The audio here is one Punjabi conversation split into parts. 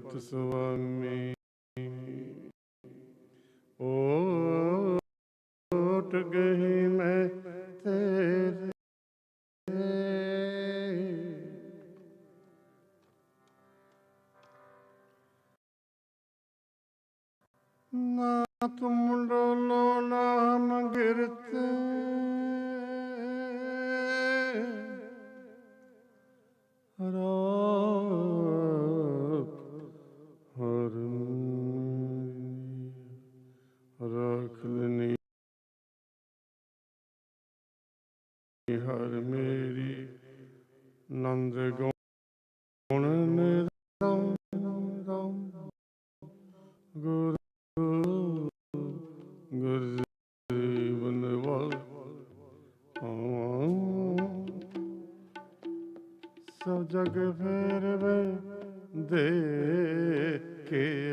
ਪਰਬਤ ਸੁਆਮੀ। ਓਟ ਗਈ ਮੈਂ ਤੇਰੇ। ਨਾ ਤੁਮ ਡੋਲੋ ਜਗ ਫੇਰਵੇ ਦੇ ਕੇ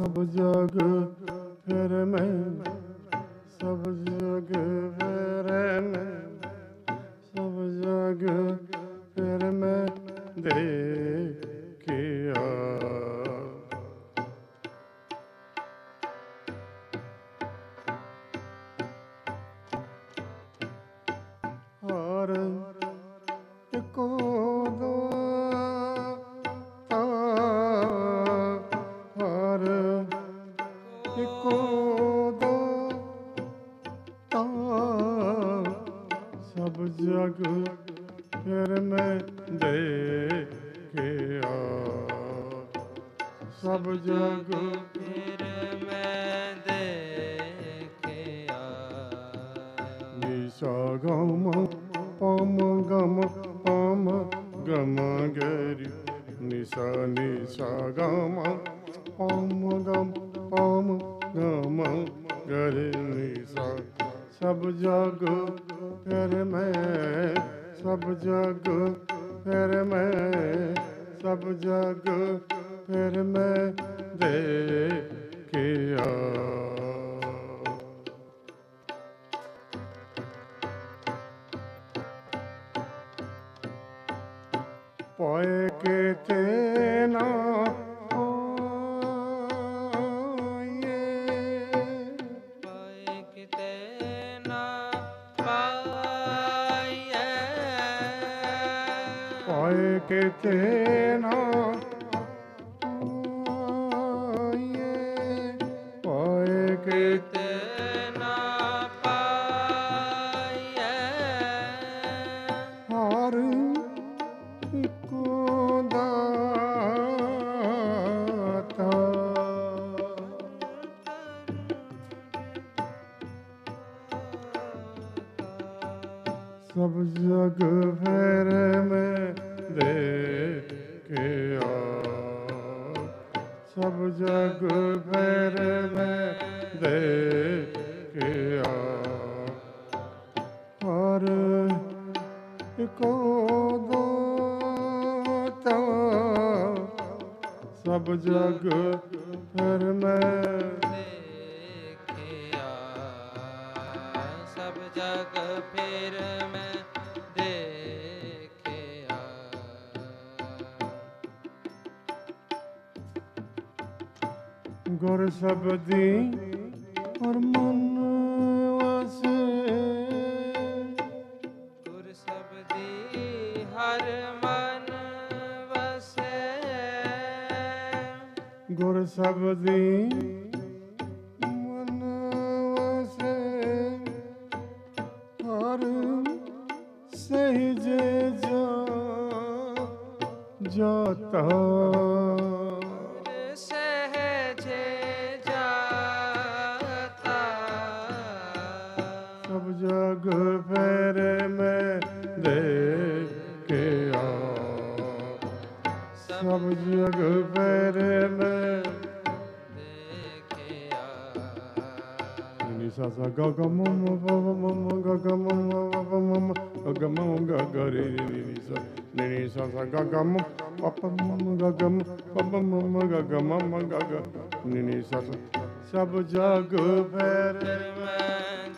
ਸਭ ਜਗ ਫਿਰ ਮੈਂ ਸਭ ਜਗ ਫਿਰ ਮੈਂ ਸਭ ਜਗ ਫਿਰ ਮੈਂ ਦੇ ਫਿਰ ਮੈਂ ਦੇਖਿਆ। ਸਭ ਜਗ ਫਿਰ ਮੈਂ ਦੇਖਿਆ। ਨਿਸ਼ਾ ਗਮ ਪਮ ਗਮ ਪਮ ਗਮ ਗਰੀ। ਨਿਸ਼ਾ ਨਿਸ਼ਾ ਗਮ ਪਮ ਗਮ ਪਮ ਗਮ ਗਰੀ। ਨਿਸ਼ਾ ਸਭ ਜਗ ਫਿਰ ਮੈਂ ਸਭ ਜਗ ਫਿਰ ਮੈਂ ਸਭ ਜਗ ਫਿਰ ਮੈਂ ਦੇਖਿਆ। ਪਾਏ ਕੇ ਤੇ ਸਭ ਜਗ ਫਿਰ ਮੈਂ ਦੇਖਿਆ ਫਿਰ ਮੈਂ ਦੇਖਿਆ। ਗੁਰ ਸਬਦੀ ਔਰ ਮਨ ਵਸੇ ਗੁਰ ਸਬਦੀ ਹਰ ਮਨ ਵਸੈ ਗੁਰ ਸਬਦੀ ga ga ma ma pa pa ma ma ga ga ma ma pa pa ma ma ga ga ma ga ga re re re re sa re re sa sa ga ga ma pa pa ma ma ga ga ma pa pa ma ma ga ga ma ma ga ga re re sa sa ਸਭ ਜਗ ਫੇਰ ਫਿਰ ਮੈਂ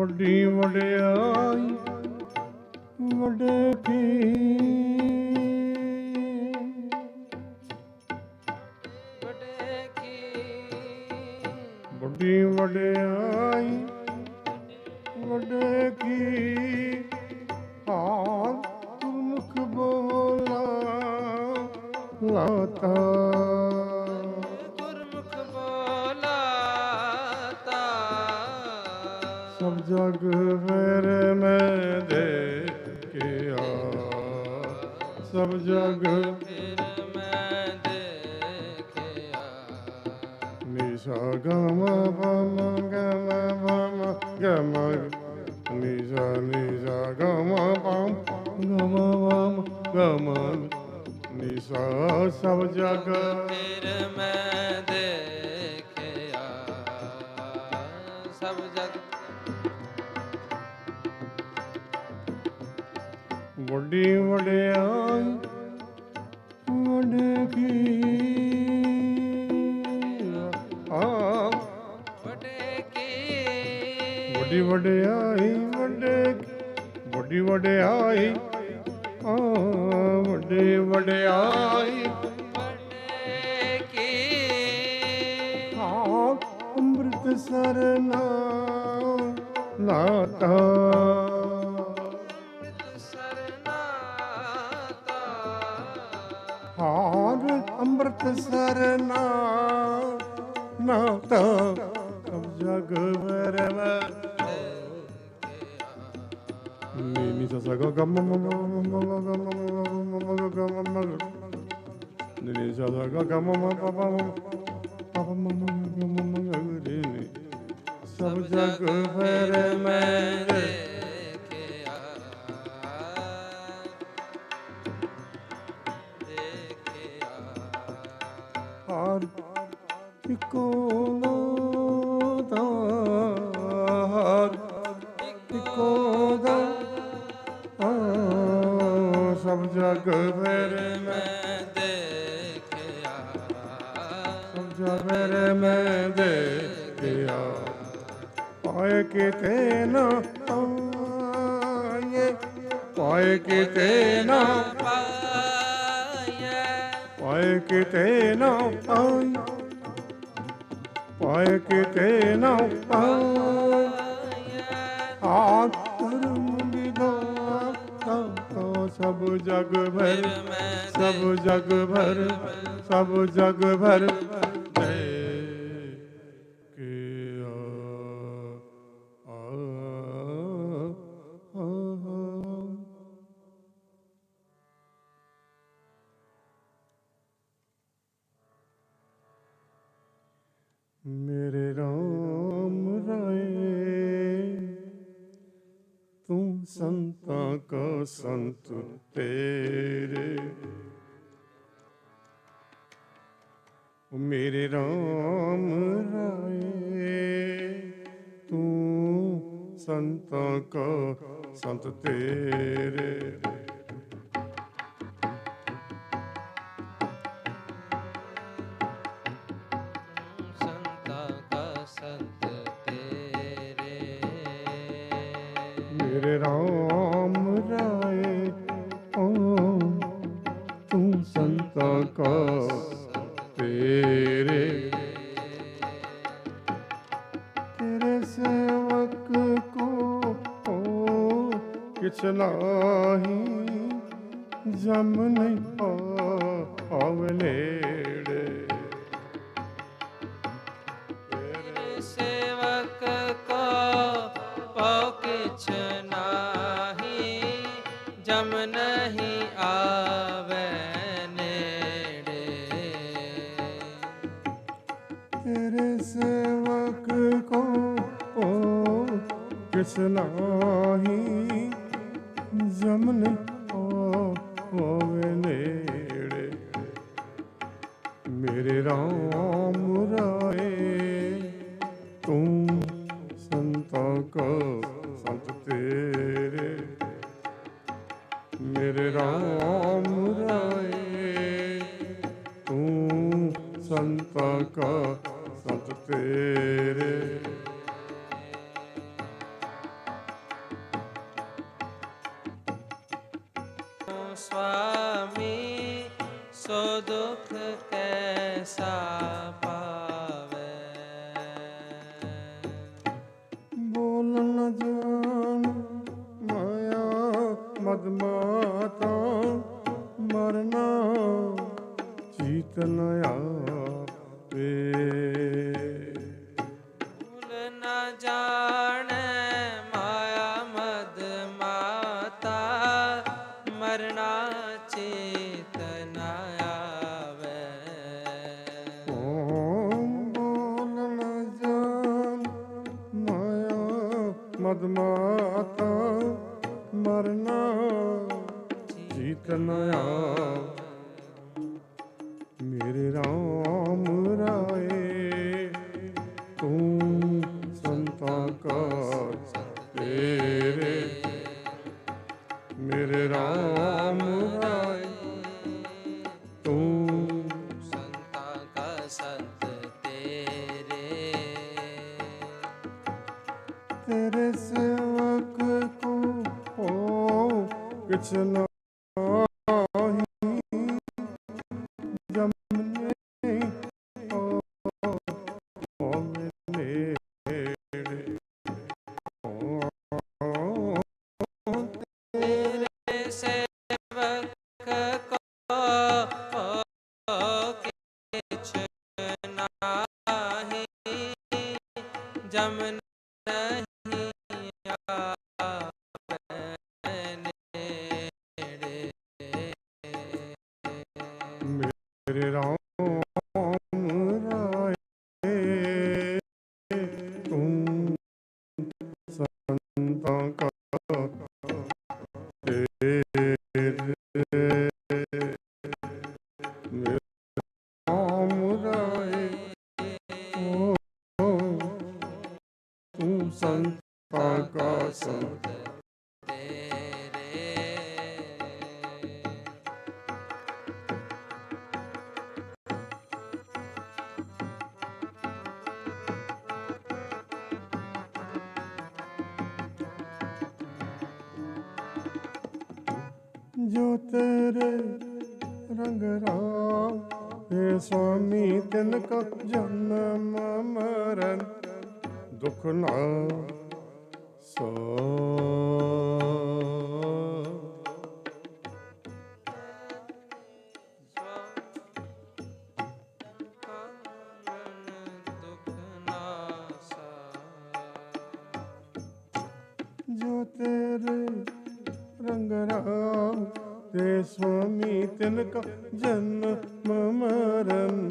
ਵੱਡੀ ਵਡਿਆਈ ਵੱਡੇ ਕੀ ਸਭ ਜਗ ਫਿਰ ਮੈਂ ਦੇਖਿਆ। ਸਭ ਜਗ ਫਿਰ ਮੈਂ ਦੇਖਿਆ। ਨਿਸ਼ਾ ਗਮ ਪਮ ਗਮ ਪਮ ਗਮ। ਨਿਸ਼ਾ ਨਿਸ਼ਾ ਗਮ ਪਮ ਗਮ ਬਮ ਗਮ। ਨਿਸ਼ਾ ਸਭ ਜਗ ਫਿਰ ਮੈਂ ਦੇਖਿਆ। ਵੱਡੀ ਵਡਿਆਈ ਵੱਡੇ ਕੀ ਆ। ਵੱਡੇ ਕੀ ਵੱਡੀ ਵਡਿਆਈ ਵੱਡੇ ਵੱਡੀ ਵਡਿਆਈ ਆ, ਵੱਡੇ ਵਡਿਆਈ ਵੱਡੇ ਕੀ ਆ ਅੰਮ੍ਰਿਤ ਸਰਨਾ ਨਾਤਾ ਅੰਮ੍ਰਿਤ ਸਰਨਾ ਨਾਤਾ ਸਭ ਜਗ ਵਰਵ ਨੀ ਨੀ ਸਾ ਗਾ ਗਾ ਮ ਮ ਮ ਮ ਮ ਮ ਮ ਮ ਮ ਮ ਨੀ ਨੀ ਸਾ ਗਾ ਗਾ ਮ ਪ ਪ ਮ ਪ ਪ ਮ ਮ ਗ ਮ ਮ ਗ ਗ ਨੀ ਸਭ ਜਗ ਫਿਰ ਮੈਂ ਦੇਖਿਆ ਪਾਏ ਕਿਤੇ ਨਾ ਆਏ ਪਾਏ ਕਿਤੇ ਨਾ ਪਾਇਆ ਪਾਏ ਕਿਤੇ ਨਾ ਆਈ ਪਾਏ ਕਿਤੇ ਨਾ ਆਈ ਆ ਕਰਮ ਵਿਦਾਤਾ ਸਭ ਜਗ ਭਰ ਸਭ ਜਗ ਭਰ ਸਭ ਜਗ ਭਰ। ਮੇਰੇ ਰਾਮ ਰਾਏ, ਤੂੰ ਸੰਤਾਂ ਕਾ ਸੰਤ ਤੇਰੇ। ਮੇਰੇ ਰਾਮ ਰਾਏ, ਤੂੰ ਸੰਤਾਂ ਕਾ ਸੰਤ ਤੇਰੇ। चलाही जम नहीं पावलेड़े। तेरे सेवक पाव किछ जम नहीं सेवक को Amanım स्वामी सो दुख कैसा ਪਦਮਾਤਾ ਮਰਨਾ ਜੀਤਨਾ ਆਪ ਕਿਨ ਕਤ ਜਨਮ ਮਰਨ ਦੁਖ ਨਾ ਸੋ। ਜੋ ਤੇਰੇ ਰੰਗ ਜਨਮ ਮਰਨ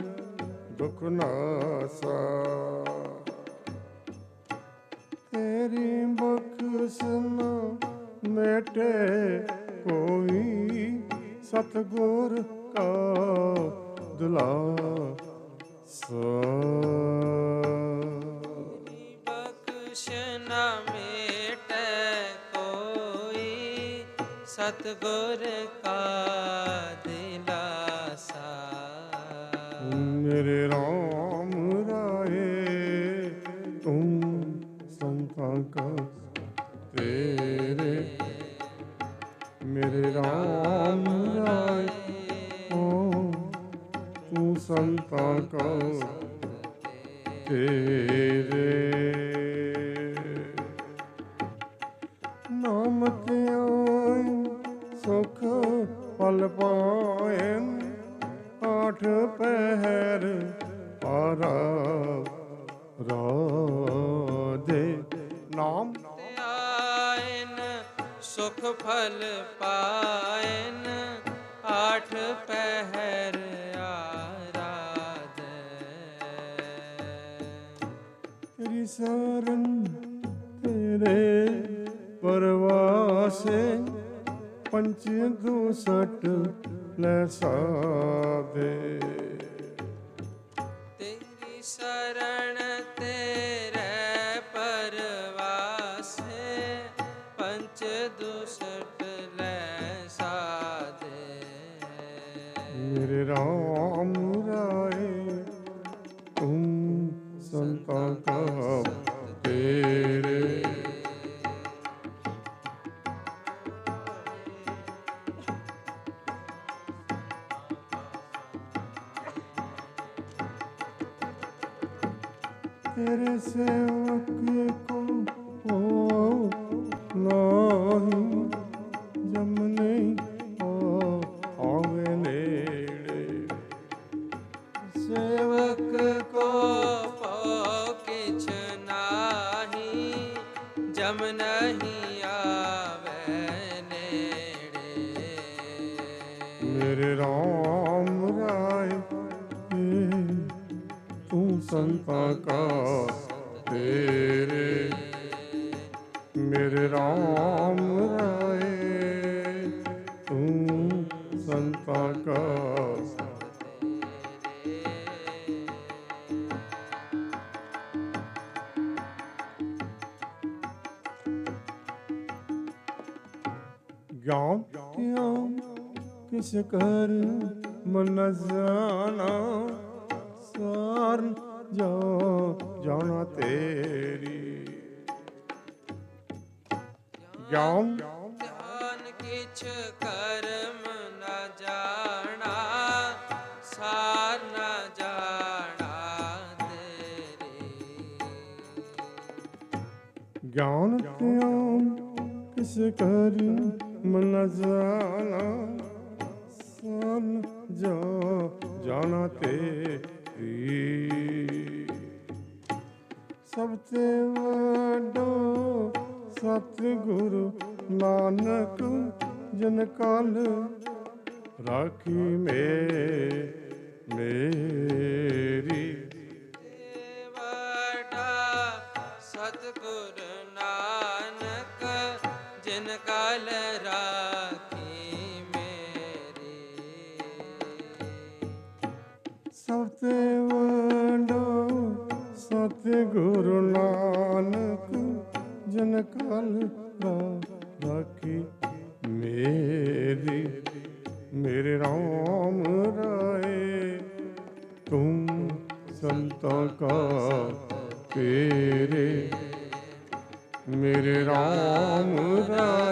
ਦੁਖ ਨਾਸਾ ਤੇਰੀ ਬਖਸ਼ ਨਾ ਮੇਟੇ ਕੋਈ ਸਤਗੁਰ ਕਾ ਦੁਲਾ ਸਾ ਸਤਗੁਰ Oh. Hey. ਸਾਦੇ ਤੇਰੀ ਸਰਣ ਗਿਆਨ ਕਿਸ ਕਰ ਮਨ ਜਾਣਾ ਸਾਰ ਜਾ ਜਾਣਾ ਤੇਰੀ। ਗਿਆਨ ਧਿਆਨ ਕਿਛ ਕਰਮ ਨ ਜਾਣਾ ਸਾਰ ਨ ਜਾਣਾ ਤੇਰੀ। ਗਿਆਨ ਧਿਆਨ ਕਿਸ ਕਰ ਮਨ ਜਾਣਾ ਸਨ ਜਾ ਜਾਣਾ ਤੇਰੀ। ਸਭ ਤੇ ਵੱਡੋ ਸਤਿਗੁਰੂ ਨਾਨਕ, ਜਨ ਕਲ ਰਾਖੀ ਮੇ, ਮੇਰੀ। ਜਨ ਕਲ ਰਾਖੀ। ਮੇਰੀ ਮੇਰੇ ਰਾਮ ਰਾਏ ਤੂੰ ਸੰਤਾਂ ਕਾ ਤੇਰੇ। ਮੇਰੇ ਰਾਮ ਰਾਏ।